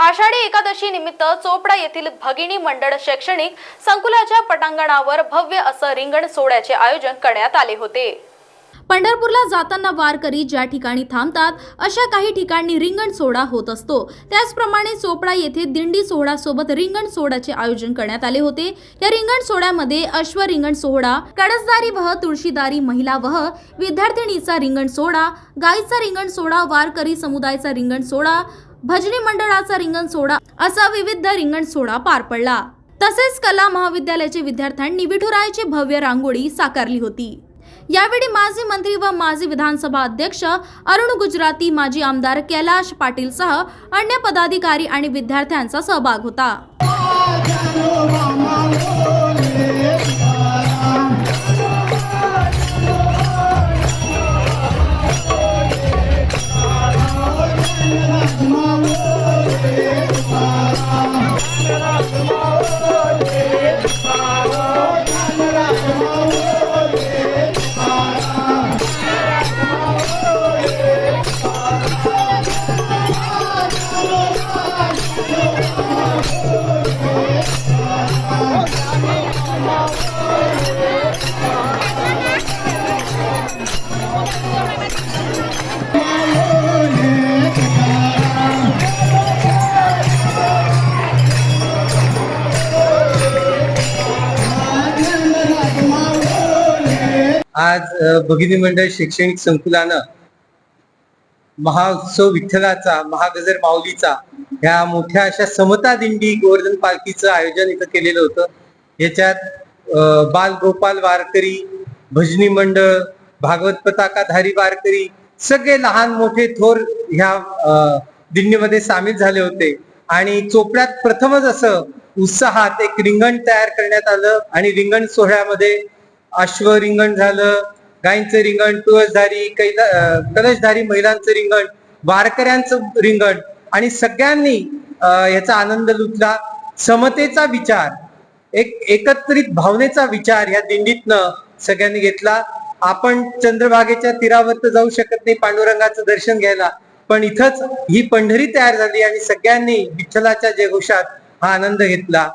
आषाढी एकादशी निमित्त चोपडा येथील भगिनी मंडळ शैक्षणिक संकुलाच्या पटांगणावर भव्य असं रिंगण सोहळ्याचे आयोजन करण्यात आले होते. पंढरपूरला जाताना वारकरी ज्या ठिकाणी थांबतात अशा काही ठिकाणी रिंगण सोहळा होत असतो. त्याचप्रमाणे चोपडा येथे दिंडी सोहळ्यासोबत रिंगण सोहळ्याचे आयोजन करण्यात आले होते. या रिंगण सोहळ्यामध्ये अश्व रिंगण सोहळा कडसदारी वह तुळशीदारी महिला वह विद्यार्थिनीचा रिंगण सोहळा गायीचा रिंगण सोहळा वारकरी समुदायाचा रिंगण सोहळा भजनी मंडळाचा रिंगण सोहळा असा विविध रिंगण सोहळा पार पडला. तसेच कला महाविद्यालयाचे विद्यार्थ्यांनी विठुरायाची भव्य रांगोळी साकारली होती. यावेळी माजी मंत्री व माजी विधानसभा अध्यक्ष अरुण गुजराती माजी आमदार कैलाश पाटील सह अन्य पदाधिकारी आणि विद्यार्थ्यांचा सहभाग होता. आज भगिनी मंडळ शैक्षणिक संकुलानं महाउत्सव विठ्ठलाचा महागजर माऊलीचा ह्या मोठ्या अशा समता दिंडी गोवर्धन पालखीचं आयोजन इथं केलेलं होतं. याच्यात बाल गोपाल वारकरी भजनी मंडळ भागवत पताकाधारी वारकरी सगळे लहान मोठे थोर ह्या दिंडीमध्ये सामील झाले होते. आणि चोपड्यात प्रथमच असं उत्साहात एक रिंगण तयार करण्यात आलं आणि रिंगण सोहळ्यामध्ये अश्व रिंगण झालं गायींचं रिंगण तुळसधारी कैला कलशधारी महिलांचं रिंगण वारकऱ्यांचं रिंगण आणि सगळ्यांनी याचा आनंद लुटला. समतेचा विचार एक एकत्रित भावनेचा विचार या दिंडीतनं सगळ्यांनी घेतला. आपण चंद्रभागेच्या तीरावर जाऊ शकत नाही पांडुरंगाचं दर्शन घ्यायला. पण इथंच ही पंढरी तयार झाली आणि सगळ्यांनी विठ्ठलाच्या जयघोषात हा आनंद घेतला.